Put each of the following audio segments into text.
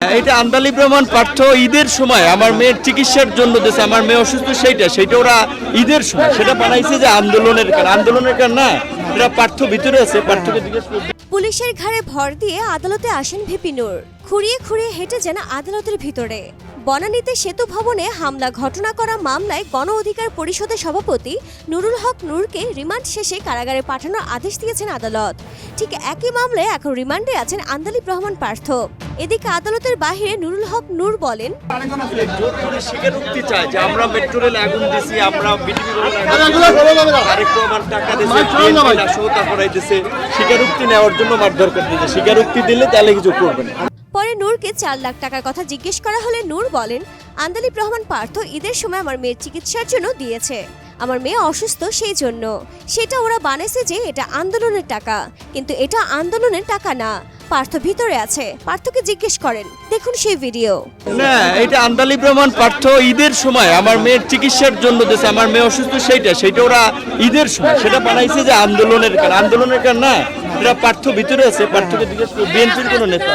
এটা আন্দালি ব্রহ্মণ পাঠ্য ঈদের সময় আমার মেয়ের চিকিৎসার জন্য দেশে আমার মেয়ে অসুস্থ সেইটা সেইটা ওরা ঈদের সময় সেটা বানাইছে যে আন্দোলনের কারণ। আন্দোলনের কারণ না, এটা পাঠ্য ভিতরে আছে, পাঠ্যকে জিজ্ঞেস পুলিশের ঘাড়ে ভর দিয়ে আদালতে আসেন ভিপি নূর। খুঁড়িয়ে খুঁড়িয়ে হেঁটে যান আদালতের ভিতরে। বনানীতে সেতু ভবনে হামলা, ঘটনা করা মামলায় গণ অধিকার পরিষদের সভাপতি নুরুল হক নূরকে রিমান্ড শেষে কারাগারে পাঠানোর আদেশ দিয়েছেন আদালত। ঠিক একই মামলায় এখন রিমান্ডে আছেন আন্দালিব রহমান পার্থ। এদিকে আদালতের বাহিরে নুরুল হক নূর বলেন জোর করে স্বীকারোক্তি চায় যে আমরা মেট্রো রেল আগুন দিছি আমরা বিটিভি আরেকটু আমার টাকা দিছে বিএনপি নাশকতা করাইতেছে স্বীকারোক্তি নেওয়ার জন্য মারধর করতেছে স্বীকারোক্তি দিলে তাহলে কিছু করবে না। পরে নূরকে চার লাখ টাকার কথা জিজ্ঞেস করা হলে নূর বলেন আন্দালিব রহমান পার্থ ঈদের সময় আমার মেয়ের চিকিৎসার জন্য দিয়েছে। আমার মেয়ে অসুস্থ সেই জন্য সেটা ওরা বানাইছে যে এটা আন্দোলনের টাকা। কিন্তু এটা আন্দোলনের টাকা না। পার্থ ভিতরে আছে। পার্থকে জিজ্ঞেস করেন। দেখুন সেই ভিডিও। না এটা আন্দালি ব্রহ্মণ পাঠ্য ঈদের সময় আমার মেয়ের চিকিৎসার জন্য দেশে আমার মেয়ে অসুস্থ সেইটা সেইটা ওরা ঈদের সময়। সেটা বানাইছে যে আন্দোলনের কারণ। আন্দোলনের কারণ না এটা পার্থ ভিতরে আছে। পাঠ্যকে জিজ্ঞেস বিএনপির কোনো নেতা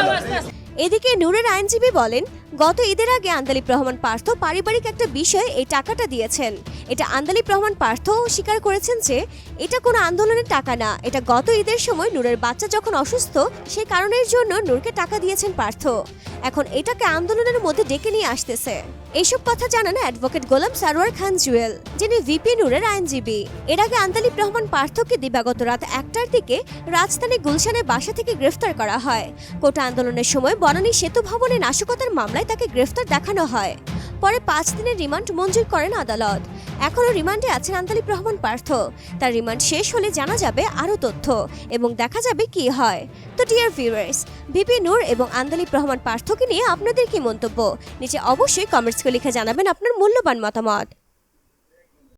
এদিকে নূরের আইনজীবী বলেন গত ঈদের আগে আন্দালিব রহমান পার্থ পারিবারিক একটা বিষয়ে এই টাকাটা দিয়েছেন। এটা আন্দালিব রহমান পার্থ স্বীকার করেছেন যে, এটা কোনো আন্দোলনের টাকা না, এটা গত ঈদের সময় নূরের বাচ্চা যখন অসুস্থ সেই কারণের জন্য নূরকে টাকা দিয়েছেন পার্থ। এখন এটাকে আন্দোলনের মধ্যে ডেকে নিয়ে আসতেছে। এইসব কথা জানান অ্যাডভোকেট গোলাম সারোয়ার খান জুয়েল, যিনি ভিপি নূরের আইনজীবী। এর আগে আন্তালিব রহমান পার্থকে দিবাগত রাত একটার দিকে রাজধানী গুলশানের বাসা থেকে গ্রেফতার করা হয়। কোটা আন্দোলনের সময় বনানী সেতু ভবনে নাশকতার মামলায় তাকে গ্রেফতার দেখানো হয়। পরে পাঁচ দিনের রিমান্ড মঞ্জুর করেন আদালত। এখনও রিমান্ডে আছেন আন্তালিব রহমান পার্থ। তার রিমান্ড শেষ হলে জানা যাবে আরও তথ্য এবং দেখা যাবে কি হয়। তো ডিয়ার ভিউয়ার্স, ভিপি নূর এবং আন্দালিব রহমান পার্থকে নিয়ে আপনাদের কি মন্তব্য? নিচে অবশ্যই কমেন্টস করে লিখে জানাবেন আপনার মূল্যবান মতামত।